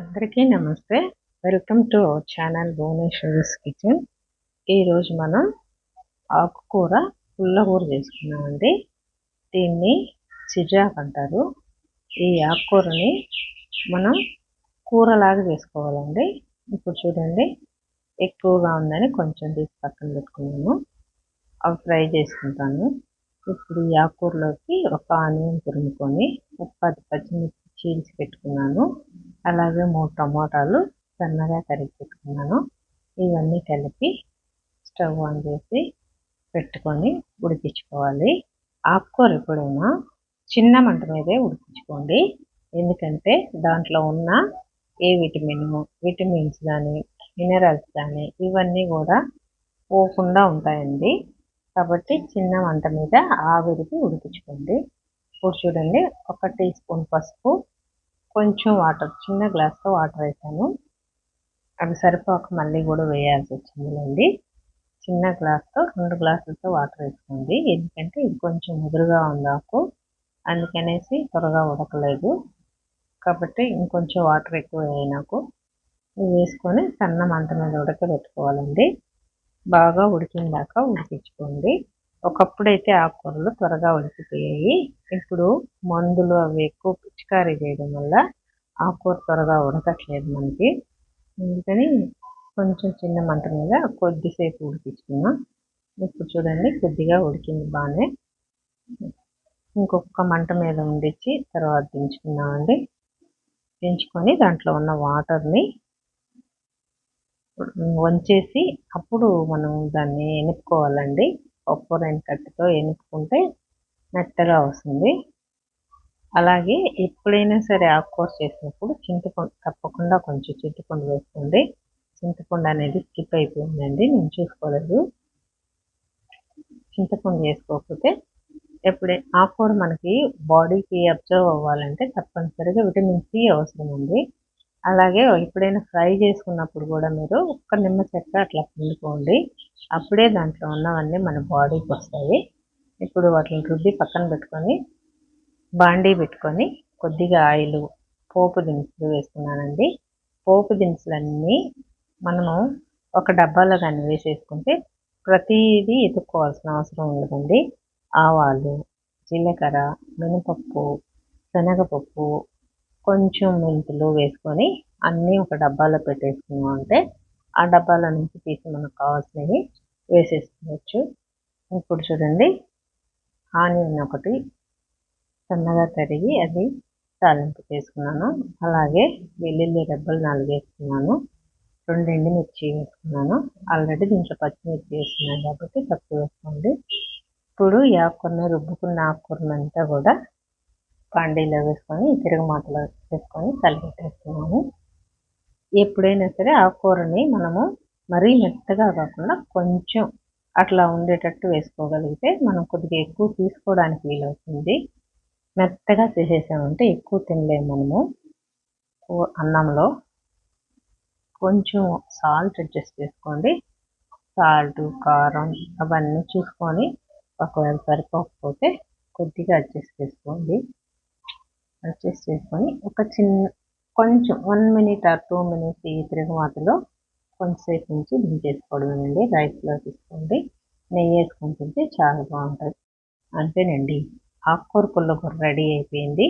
అందరికీ నమస్తే. Welcome to our channel Bhuvaneshwar's kitchen ఈరోజు మనం ఆకుకూర పుల్లకూర చేసుకున్నామండి. దీన్ని సిజాక్ అంటారు. ఈ ఆకుకూరని మనం కూరలాగా చేసుకోవాలండి. ఇప్పుడు చూడండి ఎక్కువగా ఉందని కొంచెం తీసి పక్కన పెట్టుకున్నాను అవి ఫ్రై చేసుకుంటాను. ఇప్పుడు ఈ ఆకుకూరలోకి ఒక ఆనియన్ తురుముకొని ఒక పది పచ్చిమిర్చి చీల్చి పెట్టుకున్నాను. అలాగే మూడు టమోటాలు సన్నగా తరిగి పెట్టుకున్నాను ఇవన్నీ కలిపి స్టవ్ ఆన్ చేసి పెట్టుకొని ఉడికించుకోవాలి. ఆకుకూర ఎప్పుడైనా చిన్న మంట మీదే ఉడికించుకోండి. ఎందుకంటే దాంట్లో ఉన్న ఏ విటమిన్ విటమిన్స్ కానీ మినరల్స్ కానీ ఇవన్నీ కూడా పోకుండా ఉంటాయండి. కాబట్టి చిన్న మంట మీద ఆవిరికి ఉడికించుకోండి. ఇప్పుడు చూడండి ఒక టీ స్పూన్ పసుపు కొంచెం వాటర్ చిన్న గ్లాస్తో వాటర్ వేసాను. అవి సరిపోక మళ్ళీ కూడా వేయాల్సి వచ్చిందిలేండి. చిన్న గ్లాస్తో రెండు గ్లాసులతో వాటర్ వేసుకోండి. ఎందుకంటే ఇది కొంచెం ముదురుగా ఉందాకు అందుకనేసి త్వరగా ఉడకలేదు. కాబట్టి ఇంకొంచెం వాటర్ ఎక్కువ వేయాలి నాకు. ఇవి వేసుకొని సన్న మంట మీద ఉడకబెట్టుకోవాలండి. బాగా ఉడికిందాక ఉడికించుకోండి. ఒకప్పుడైతే ఆకుకూరలు త్వరగా ఉడికిపోయాయి. ఇప్పుడు మందులు అవి ఎక్కువ పిచికారీ చేయడం వల్ల ఆకుకూర త్వరగా ఉడకట్లేదు మనకి. అందుకని కొంచెం చిన్న మంట మీద కొద్దిసేపు ఉడికించుకున్నాం ఇప్పుడు చూడండి కొద్దిగా ఉడికింది బాగానే. ఇంకొక మంట మీద ఉండిచ్చి తర్వాత దించుకున్నామండి దించుకొని దాంట్లో ఉన్న వాటర్ని వంచేసి అప్పుడు మనం దాన్ని ఎనుపుకోవాలండి పప్పు రెండు కట్టెతో ఎనుపుకుంటే మెత్తగా వస్తుంది. అలాగే ఎప్పుడైనా సరే ఆకుకూర చేసినప్పుడు చింతపండు తప్పకుండా కొంచెం చింతపండు వేసుకోండి. చింతపండు అనేది స్కిప్ అయిపోయిందండి నేను చూసుకోలేదు. చింతపండు వేసుకోకపోతే ఎప్పుడే ఆకుకూర మనకి బాడీకి అబ్జర్వ్ అవ్వాలంటే తప్పనిసరిగా విటమిన్ సి అవసరం ఉంది అలాగే ఎప్పుడైనా ఫ్రై చేసుకున్నప్పుడు కూడా మీరు ఒక్క నిమ్మ చెక్క అట్లా పిండుకోండి. అప్పుడే దాంట్లో ఉన్నవన్నీ మన బాడీకి వస్తాయి. ఇప్పుడు వాటిని రుద్ది పక్కన పెట్టుకొని బాండీ పెట్టుకొని కొద్దిగా ఆయిల్ పోపు దినుసులు వేసుకున్నానండి. పోపు దినుసులన్నీ మనము ఒక డబ్బాలో కానీ వేసేసుకుంటే ప్రతిదీ ఎత్తుక్కోవాల్సిన అవసరం ఉండదండి. ఆవాలు జీలకర్ర మినపప్పు శనగపప్పు కొంచెం మెంతులు వేసుకొని అన్నీ ఒక డబ్బాలో పెట్టేసుకున్నాం అంటే ఆ డబ్బాల నుంచి తీసి మనకు కావాల్సినవి వేసేసుకోవచ్చు. ఇప్పుడు చూడండి. ఆనియన్ ఒకటి సన్నగా తరిగి అది తాలింపు చేసుకున్నాను. అలాగే వెల్లుల్లి డబ్బలు నాలుగు వేసుకున్నాను. రెండు ఎండుమిర్చి వేసుకున్నాను. ఆల్రెడీ దీంట్లో పచ్చిమిర్చి వేసుకున్నాను కాబట్టి తక్కువ వేసుకోండి. ఇప్పుడు ఈ ఆకుకూరని రుబ్బుకున్న ఆకుకూరనంతా కూడా పాండీలో వేసుకొని తిరగమాతలో వేసుకొని కలిపెట్టేస్తున్నాము ఎప్పుడైనా సరే ఆ కూరని మనము మరీ మెత్తగా కాకుండా కొంచెం అట్లా ఉండేటట్టు వేసుకోగలిగితే మనం కొద్దిగా ఎక్కువ తీసుకోవడానికి వీలవుతుంది. మెత్తగా చేసేసామంటే ఎక్కువ తినలేము మనము. అన్నంలో కొంచెం సాల్ట్ అడ్జస్ట్ చేసుకోండి. సాల్ట్ కారం అవన్నీ చూసుకొని ఒకవేళ సరిపోకపోతే కొద్దిగా అడ్జస్ట్ చేసుకోండి. అడ్జస్ట్ చేసుకొని ఒక చిన్న కొంచెం one minute or two minutes ఈ తిరుగుమాతలో కొంచెంసేపు నుంచి దించేసుకోవడమేనండి. రైస్లో తీసుకోండి. నెయ్యి వేసుకొని తింటే చాలా బాగుంటుంది. అంతేనండి. ఆకుకూర పుల్లకూర రెడీ అయిపోయింది.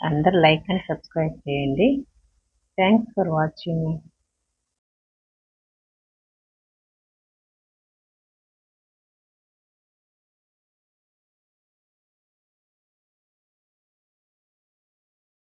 అందరు లైక్ అండ్ సబ్స్క్రైబ్ చేయండి. Thanks for watching